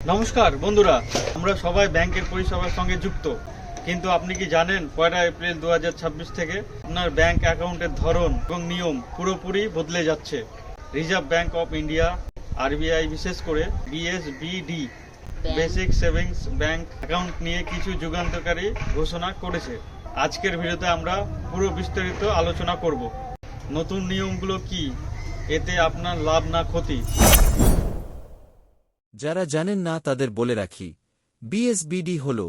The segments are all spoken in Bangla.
নমস্কার বন্ধুরা। আমরা সবাই ব্যাংকের পরিষেবার সঙ্গে যুক্ত। কিন্তু আপনি কি জানেন পয়লা এপ্রিল দু হাজার ছাব্বিশ থেকে আপনার ব্যাংক অ্যাকাউন্টের ধরন এবং নিয়ম পুরোপুরি বদলে যাচ্ছে। Reserve Bank of India RBI বিশেষ করে BSBD basic savings bank account নিয়ে কিছু যুগান্তকারী ঘোষণা করেছে। আজকের ভিডিওতে আমরা পুরো বিস্তারিত আলোচনা করব। নতুন নিয়মগুলো কি? এতে আপনার লাভ না ক্ষতি। যারা জানেন না তাদের বলে রাখি বিএসবিডি হল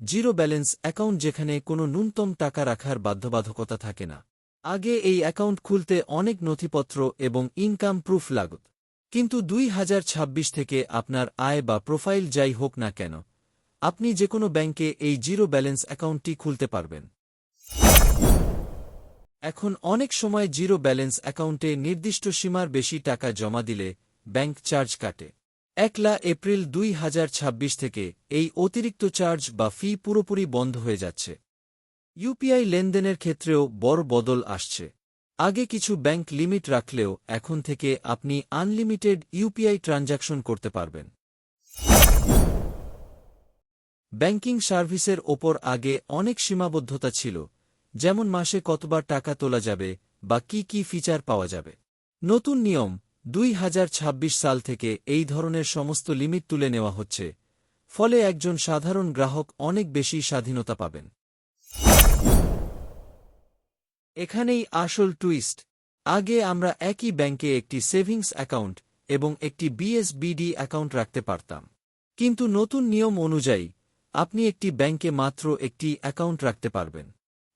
জিরো ব্যালেন্স অ্যাকাউন্ট যেখানে কোনো ন্যূনতম টাকা রাখার বাধ্যবাধকতা থাকে না। আগে এই অ্যাকাউন্ট খুলতে অনেক নথিপত্র এবং ইনকাম প্রুফ লাগত। কিন্তু দুই হাজার ছাব্বিশ থেকে আপনার আয় বা প্রোফাইল যাই হোক না কেন, আপনি যে কোনো ব্যাংকে এই জিরো ব্যালেন্স অ্যাকাউন্টটি খুলতে পারবেন। এখন অনেক সময় জিরো ব্যালেন্স অ্যাকাউন্টে নির্দিষ্ট সীমার বেশি টাকা জমা দিলে ব্যাংক চার্জ কাটে। একলা এপ্রিল দুই হাজার ছাব্বিশ থেকে এই অতিরিক্ত চার্জ বা ফি পুরোপুরি বন্ধ হয়ে যাচ্ছে। ইউপিআই লেনদেনের ক্ষেত্রেও বড় বদল আসছে। আগে কিছু ব্যাংক লিমিট রাখলেও এখন থেকে আপনি আনলিমিটেড ইউপিআই ট্রানজ্যাকশন করতে পারবেন। ব্যাংকিং সার্ভিসের ওপর আগে অনেক সীমাবদ্ধতা ছিল, যেমন মাসে কতবার টাকা তোলা যাবে বা কি কি ফিচার পাওয়া যাবে। নতুন নিয়ম দুই হাজার ছাব্বিশ সাল থেকে এই ধরনের সমস্ত লিমিট তুলে নেওয়া হচ্ছে, ফলে একজন সাধারণ গ্রাহক অনেক বেশি স্বাধীনতা পাবেন। এখানেই আসল টুইস্ট, আগে আমরা একই ব্যাংকে একটি সেভিংস অ্যাকাউন্ট এবং একটি বিএসবিডি অ্যাকাউন্ট রাখতে পারতাম। কিন্তু নতুন নিয়ম অনুযায়ী, আপনি একটি ব্যাংকে মাত্র একটি অ্যাকাউন্ট রাখতে পারবেন।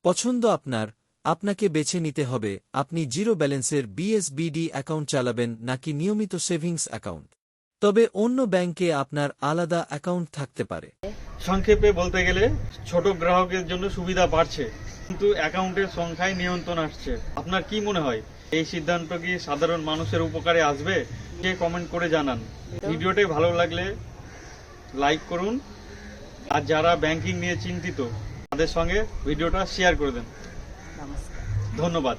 পছন্দ আপনার আপনাকে বেছে নিতে হবে, আপনি জিরো ব্যালেন্সের বিএসবিডি অ্যাকাউন্ট চালাবেন নাকি নিয়মিত সেভিংস অ্যাকাউন্ট। তবে অন্য ব্যাংকে আপনার আলাদা অ্যাকাউন্ট থাকতে পারে। সংক্ষেপে বলতে গেলে, ছোট গ্রাহকের জন্য সুবিধা বাড়ছে, কিন্তু অ্যাকাউন্টের সংখ্যায় নিয়ন্ত্রণ আসছে। আপনার কি মনে হয়, এই সিদ্ধান্ত কি সাধারণ মানুষের উপকারে আসবে? কে কমেন্ট করে জানান। ভিডিওটি ভালো লাগলে লাইক করুন, আর যারা ব্যাংকিং নিয়ে চিন্তিত, তাদের সঙ্গে ভিডিওটা শেয়ার করে দেন। ধন্যবাদ।